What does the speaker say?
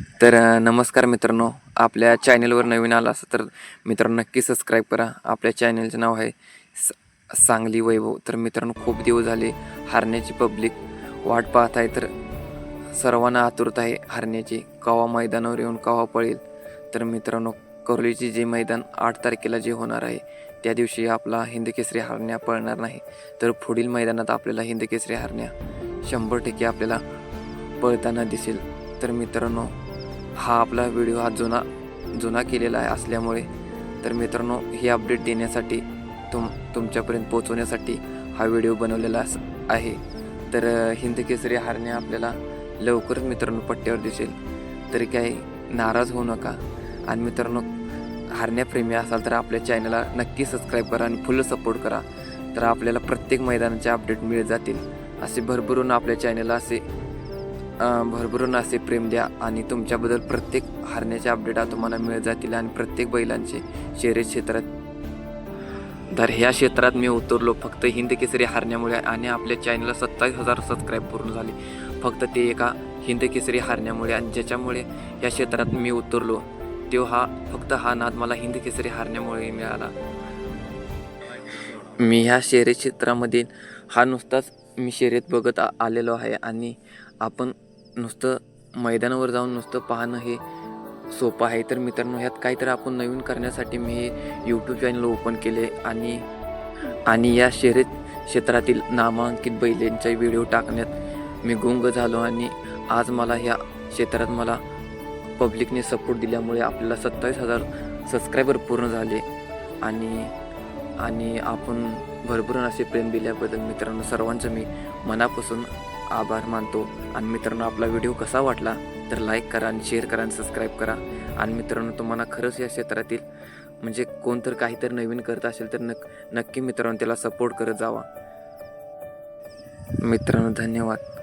तर नमस्कार मित्रांनो. आपल्या चॅनलवर नवीन आला असं तर मित्रांनो नक्की सबस्क्राईब करा. आपल्या चॅनलचं नाव आहे स सांगली वैभव. तर मित्रांनो खूप दिवस झाले हरण्याची पब्लिक वाट पाहत आहे तर सर्वांना आतुरता आहे हरण्याची. कवा मैदानावर येऊन कवा पळेल. तर मित्रांनो करोलीचे जे मैदान आठ तारखेला जे होणार आहे त्या दिवशी आपला हिंदकेसरी हरण्या पळणार नाही. तर पुढील मैदानात आपल्याला हिंदकेसरी हरण्या शंभर टक्के आपल्याला पळताना दिसेल. तर मित्रांनो हा आपला व्हिडिओ हा जुना जुना केलेला आहे असल्यामुळे तर मित्रांनो हे अपडेट देण्यासाठी तुम तुमच्यापर्यंत पोहोचवण्यासाठी हा व्हिडिओ बनवलेला आहे. तर हिंद हिंदकेसरी हारणे आपल्याला लवकरच मित्रांनो पट्ट्यावर दिसेल. तरी काही नाराज होऊ नका. आणि मित्रांनो हारण्याप्रेमी असाल तर आपल्या चॅनलला नक्की सबस्क्राईब करा आणि फुल सपोर्ट करा. तर आपल्याला प्रत्येक मैदानाचे अपडेट मिळत जातील. असे भरभरून आपल्या चॅनलला असे भरभरून असे प्रेम द्या आणि तुमच्याबद्दल प्रत्येक हारण्याचे अपडेट तुम्हाला मिळत जातील आणि प्रत्येक बैलांचे शर्यत क्षेत्रात तर ह्या क्षेत्रात मी उतरलो. फक्त हिंद केसरी हारण्यामुळे आणि आपल्या चॅनलला सत्तावीस हजार सबस्क्राईब पूर्ण झाले. फक्त ते एका हिंद केसरी हारण्यामुळे आणि ज्याच्यामुळे या क्षेत्रात मी उतरलो. तो हा फक्त हा नाद मला हिंद केसरी हारण्यामुळे मिळाला. मी ह्या शर्यत क्षेत्रामध्ये हा नुसताच मी शर्यत बघत आलेलो आहे आणि आपण नुसतं मैदानावर जाऊन नुसतं पाहणं हे सोपं आहे. तर मित्रांनो ह्यात काहीतरी आपण नवीन करण्यासाठी मी हे यूट्यूब चॅनल ओपन केले आणि आणि या शर्यत क्षेत्रातील नामांकित बैलांचे व्हिडिओ टाकण्यात मी गुंग झालो आणि आज मला ह्या क्षेत्रात मला पब्लिकने सपोर्ट दिल्यामुळे आपल्याला सत्तावीस हजार सबस्क्रायबर पूर्ण झाले. आणि आणि आपण भरभरून असे प्रेम दिल्याबद्दल मित्रांनो सर्वांचं मी मनापासून आभार मानतो. आणि मित्रांनो आपला व्हिडिओ कसा वाटला तर लाईक करा आणि शेअर करा आणि सबस्क्राईब करा. आणि मित्रांनो तुम्हाला खरंच या क्षेत्रातील म्हणजे कोणतर काहीतरी नवीन करत असेल तर नक नक्की मित्रांनो त्याला सपोर्ट करत जावा. मित्रांनो धन्यवाद.